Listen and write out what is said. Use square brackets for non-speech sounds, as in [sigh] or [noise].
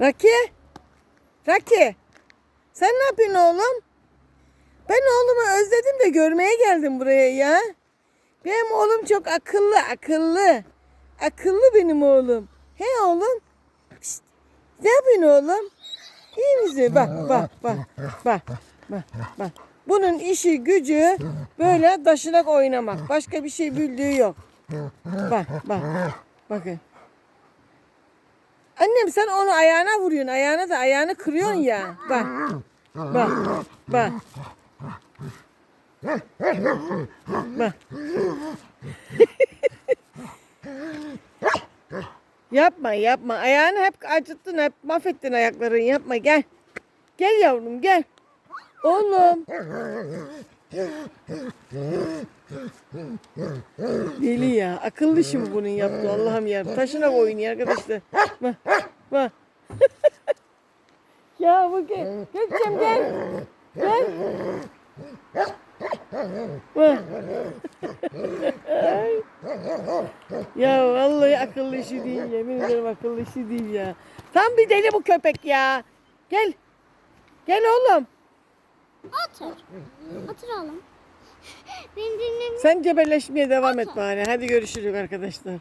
Raki. Raki. Sen ne yapıyorsun oğlum? Ben oğlumu özledim de görmeye geldim buraya ya. Benim oğlum çok akıllı, akıllı. Akıllı benim oğlum. He oğlum. Pişt. Ne yapıyorsun oğlum? İyi misin? Bak, bak, bak, bak, bak, bak. Bunun işi gücü böyle taşınak oynamak. Başka bir şey bildiği yok. Bak, bak. Bakın. Annem sen onu ayağına vuruyorsun. Ayağına da ayağını kırıyorsun ya. Bak. Bak. Bak. Bak. [laughs] yapma yapma. Ayağını hep acıttın. Hep mahvettin ayaklarını. Yapma gel. Gel yavrum gel. Oğlum. Deli ya. Akıllı şimdi bunun yaptığı. Allah'ım ya. Taşına oynuyor arkadaşlar. Bak. Bak. ya bu gel. Gökçem gel. Gel. Bak. Ya vallahi akıllı işi değil. Yemin ederim akıllı işi değil ya. Tam bir deli bu köpek ya. Gel. Gel oğlum. Otur. Oturalım. [laughs] Beni dinle. Sen cebelleşmeye devam et bari. Hadi görüşürüz arkadaşlar.